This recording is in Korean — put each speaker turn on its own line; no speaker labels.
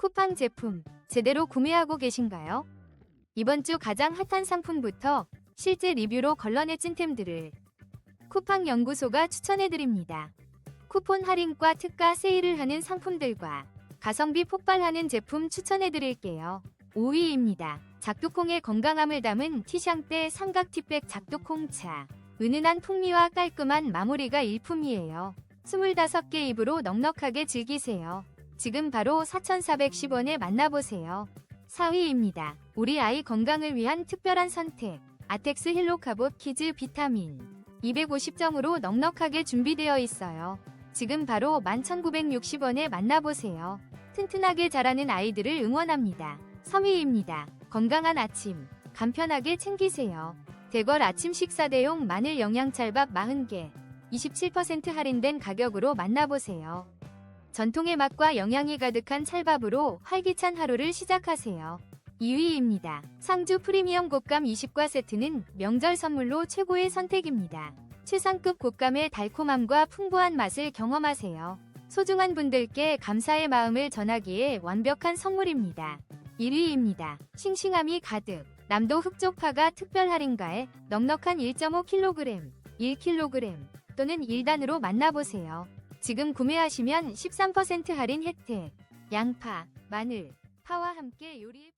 쿠팡 제품 제대로 구매하고 계신가요? 이번 주 가장 핫한 상품부터 실제 리뷰로 걸러내 찐템들을 쿠팡 연구소가 추천해드립니다. 쿠폰 할인과 특가 세일을 하는 상품들과 가성비 폭발하는 제품 추천해드릴게요. 5위입니다. 작두콩의 건강함을 담은 티샹떼 삼각 티백 작두콩차. 은은한 풍미와 깔끔한 마무리가 일품이에요. 25개 입으로 넉넉하게 즐기세요. 지금 바로 4,410원에 만나보세요. 4위입니다. 우리 아이 건강을 위한 특별한 선택. 아텍스 힐로카봇 키즈 비타민. 250정으로 넉넉하게 준비되어 있어요. 지금 바로 11,960원에 만나보세요. 튼튼하게 자라는 아이들을 응원합니다. 3위입니다. 건강한 아침. 간편하게 챙기세요. 대궐 아침 식사 대용 마늘 영양찰밥 40개. 27% 할인된 가격으로 만나보세요. 전통의 맛과 영양이 가득한 찰밥으로 활기찬 하루를 시작하세요. 2위입니다. 상주 프리미엄 곶감 20과 세트는 명절 선물로 최고의 선택입니다. 최상급 곶감의 달콤함과 풍부한 맛을 경험하세요. 소중한 분들께 감사의 마음을 전하기에 완벽한 선물입니다. 1위입니다. 싱싱함이 가득. 남도 흑족파가 특별 할인가에 넉넉한 1.5kg, 1kg 또는 1단으로 만나보세요. 지금 구매하시면 13% 할인 혜택. 양파, 마늘, 파와 함께 요리에